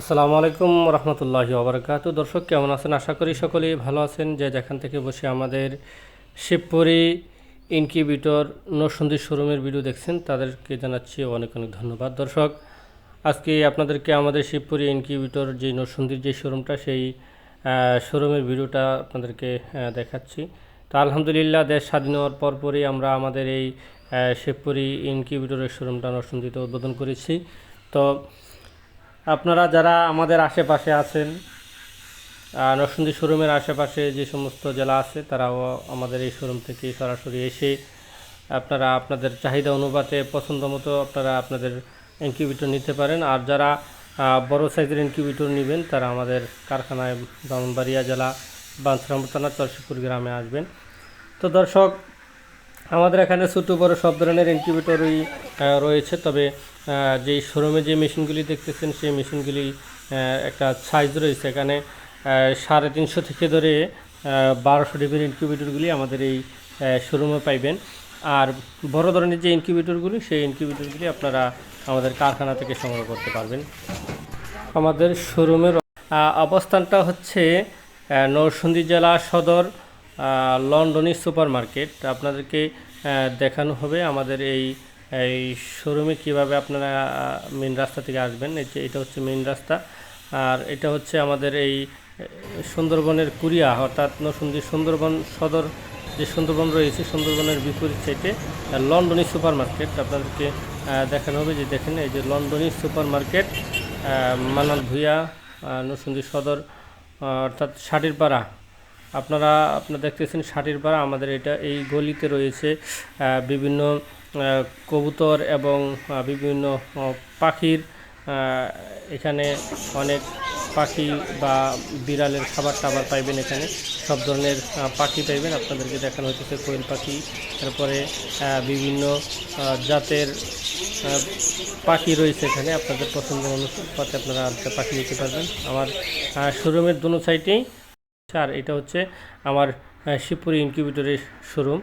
আসসালামু আলাইকুম রহমতুল্লাহ ওবরাকাতু। দর্শক, কেমন আছেন? আশা করি সকলেই ভালো আছেন। যে যেখান থেকে বসে আমাদের শিবপুরি ইনকিউবেটর নরসন্দী শোরুমের ভিডিও দেখছেন, তাদেরকে জানাচ্ছি অনেক অনেক ধন্যবাদ। দর্শক, আজকে আপনাদেরকে আমাদের শিবপুরি ইনকিউবেটর যে নরসন্দীর যে শোরুমটা, সেই শোরুমের ভিডিওটা আপনাদেরকে দেখাচ্ছি। তো আলহামদুলিল্লাহ, দেশ স্বাধীন হওয়ার পরপরই আমরা আমাদের এই শিবপুরি ইনকিউবেটরের শোরুমটা নরসন্দীতে উদ্বোধন করেছি। তো আপনারা যারা আমাদের আশেপাশে আছেন নরসিংদী শোরুমের আশেপাশে যে সমস্ত জেলা আছে, তারাও আমাদের এই শোরুম থেকে সরাসরি এসে আপনারা আপনাদের চাহিদা অনুপাতে পছন্দ মতো আপনারা আপনাদের ইনকিউবেটর নিতে পারেন। আর যারা বড় সাইজের ইনকিউবেটর নেবেন, তারা আমাদের কারখানায় ব্রাহ্মণবাড়িয়া জেলা বাঞ্ছরামপুর থানা চরশিপুর গ্রামে আসবেন। তো দর্শক আমাদের এখানে ছোটো বড় সব ধরনের ইনকিউবেটরই রয়েছে। তবে যেই শোরুমে যে মেশিনগুলি দেখতেছেন, সেই মেশিনগুলি একটা সাইজ রয়েছে। এখানে সাড়ে তিনশো থেকে ধরে বারোশো ডিবির ইনকিউবেটরগুলি আমাদের এই শোরুমে পাইবেন। আর বড় ধরনের যে ইনকিউবেটরগুলি সেই ইনকিউবেটরগুলি আপনারা আমাদের কারখানা থেকে সংগ্রহ করতে পারবেন। আমাদের শোরুমের অবস্থানটা হচ্ছে নরসিংদী জেলা সদর আহ, লন্ডনী সুপার মার্কেট আপনাদেরকে দেখানো হবে আমাদের এই এই শোরুমে কীভাবে আপনারা মেন রাস্তা থেকে আসবেন। এই যে এটা হচ্ছে মেন রাস্তা। আর এটা হচ্ছে আমাদের এই সুন্দরবনের কুরিয়া অর্থাৎ নরসিংদী সুন্দরবন সদর যে সুন্দরবন রয়েছে সুন্দরবনের বিপরীত সাইডে আহ, লন্ডনী সুপার মার্কেট আপনাদেরকে দেখানো হবে যে দেখেন এই যে লন্ডনী সুপার মার্কেট মানাল ভুইয়া নরসিংদী সদর অর্থাৎ ষাটিরপাড়া আপনারা আপনারা দেখতেছেন ষাটের ষাটিরপাড়া আমাদের এটা, এই গলিতে রয়েছে বিভিন্ন কবুতর এবং বিভিন্ন পাখির এখানে অনেক পাখি বা বিড়ালের খাবার টাবার পাইবেন এখানে। সব ধরনের পাখি পাইবেন। আপনাদেরকে দেখানো হচ্ছে কোয়েল পাখি, তারপরে বিভিন্ন জাতের পাখি রয়েছে এখানে। আপনাদের পছন্দ অনুপাতে আপনারা পাখি নিতে পারবেন। আমার শোরুমের দোনো সাইডেই আর এটা হচ্ছে আমার শিবপুরি ইনকিউবেটরের শোরুম।